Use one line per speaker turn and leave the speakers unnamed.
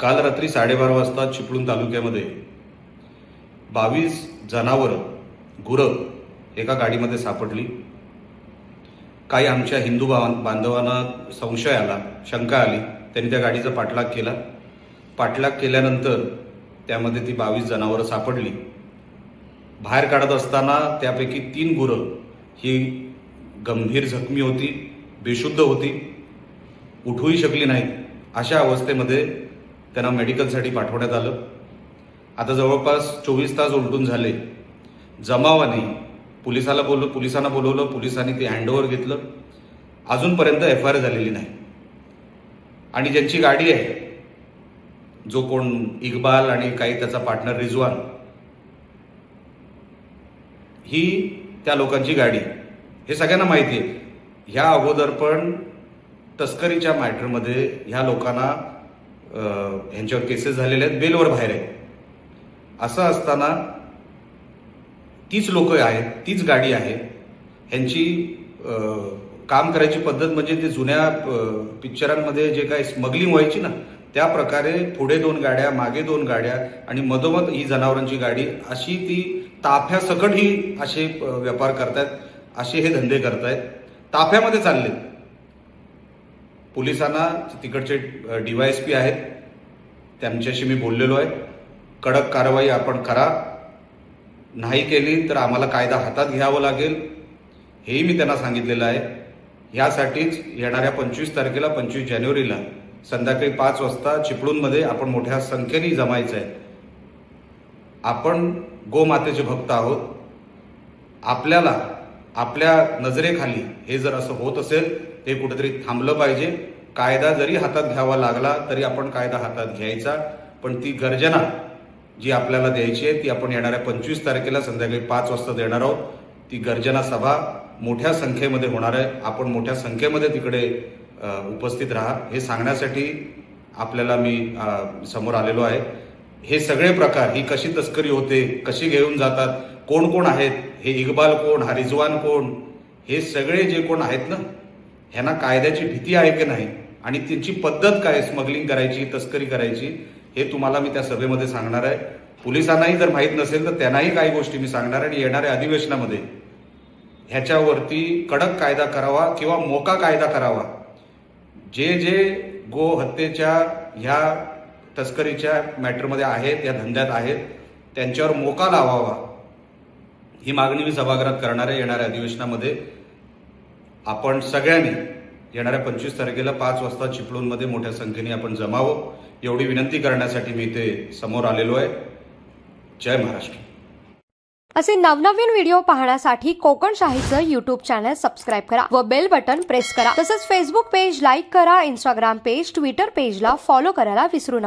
काल रात्री साडेबारा वाजता चिपळूण तालुक्यामध्ये बावीस जनावरं गुरं एका गाडीमध्ये सापडली. काही आमच्या हिंदू भावां बांधवांना संशय आला शंका आली. त्यांनी त्या गाडीचा पाठलाग केला. पाठलाग केल्यानंतर त्यामध्ये ती बावीस जनावरं सापडली. बाहेर काढत असताना त्यापैकी तीन गुरं ही गंभीर जखमी होती बेशुद्ध होती उठूही शकली नाहीत. अशा अवस्थेमध्ये त्यांना मेडिकलसाठी पाठवण्यात आलं. आता जवळपास चोवीस तास उलटून झाले. जमावाने पोलिसाला बोललो पोलिसांना बोलवलं पोलिसांनी ते हँडओव्हर घेतलं. अजूनपर्यंत एफ आय आर झालेली नाही. आणि ज्यांची गाडी आहे जो कोण इक्बाल आणि काही त्याचा पार्टनर रिजवान ही त्या लोकांची गाडी. हे सगळ्यांना माहिती आहे. ह्या अगोदर पण तस्करीच्या मॅटरमध्ये ह्या लोकांना ह्यांच्यावर केसेस झालेले आहेत बेलवर बाहेर आहे असं असताना तीच लोक आहेत तीच गाडी आहे. ह्यांची काम करायची पद्धत म्हणजे ते जुन्या पिक्चरांमध्ये जे काही स्मगलिंग व्हायची ना त्या प्रकारे पुढे दोन गाड्या मागे दोन गाड्या आणि मधोमध ही जनावरांची गाडी अशी ती ताफ्यासकट ही असे व्यापार करतायत असे हे धंदे करतायत. ताफ्यामध्ये चाललेत. पोलिसांना तिकडचे डीवायएसपी आहेत त्यांच्याशी मी बोललेलो आहे. कडक कारवाई आपण करा. नाही केली तर आम्हाला कायदा हातात घ्यावं लागेल हेही मी त्यांना सांगितलेलं आहे. ह्यासाठीच येणाऱ्या पंचवीस तारखेला पंचवीस जानेवारीला संध्याकाळी पाच वाजता चिपळूणमध्ये आपण मोठ्या संख्येने जमायचं आहे. आपण गोमातेचे भक्त आहोत. आपल्याला आपल्या नजरेखाली हे जर असं होत असेल ते कुठेतरी थांबलं पाहिजे. कायदा जरी हातात घ्यावा लागला तरी आपण कायदा हातात घ्यायचा. पण ती गर्जना जी आपल्याला द्यायची आहे ती आपण येणाऱ्या पंचवीस तारखेला संध्याकाळी पाच वाजता देणार आहोत. ती गर्जना सभा मोठ्या संख्येमध्ये होणार आहे. आपण मोठ्या संख्येमध्ये तिकडे उपस्थित राहा. हे सांगण्यासाठी आपल्याला मी समोर आलेलो आहे. हे सगळे प्रकार ही कशी तस्करी होते कशी घेऊन जातात कोण कोण आहेत? हे इक्बाल कोण? हा रिजवान कोण? हे सगळे जे कोण आहेत ना ह्यांना कायद्याची भीती आहे की नाही? आणि त्यांची पद्धत काय? स्मगलिंग करायची तस्करी करायची हे तुम्हाला मी त्या सभेमध्ये सांगणार आहे. पोलिसांनाही जर माहीत नसेल तर त्यांनाही काही गोष्टी मी सांगणार आहे. आणि येणाऱ्या अधिवेशनामध्ये ह्याच्यावरती कडक कायदा करावा किंवा मोका कायदा करावा. जे जे गो हत्येच्या ह्या तस्करीच्या मॅटरमध्ये आहेत या धंद्यात आहेत त्यांच्यावर मोका लावावा. ही मागणी मी सभागृहात करणाऱ्या येणाऱ्या अधिवेशनामध्ये आपण सगळ्यांनी येणाऱ्या पंचवीस तारखेला पाच वाजता चिपळूणमध्ये मोठ्या संख्येने आपण जमावं एवढी विनंती करण्यासाठी मी इथे समोर आलेलो आहे. जय महाराष्ट्र.
असे नवनवीन व्हिडिओ पाहण्यासाठी कोकण शाहीचं युट्यूब चॅनल सबस्क्राईब करा व बेल बटन प्रेस करा. तसंच फेसबुक पेज लाईक करा इंस्टाग्राम पेज ट्विटर पेजला फॉलो करायला विसरू नका.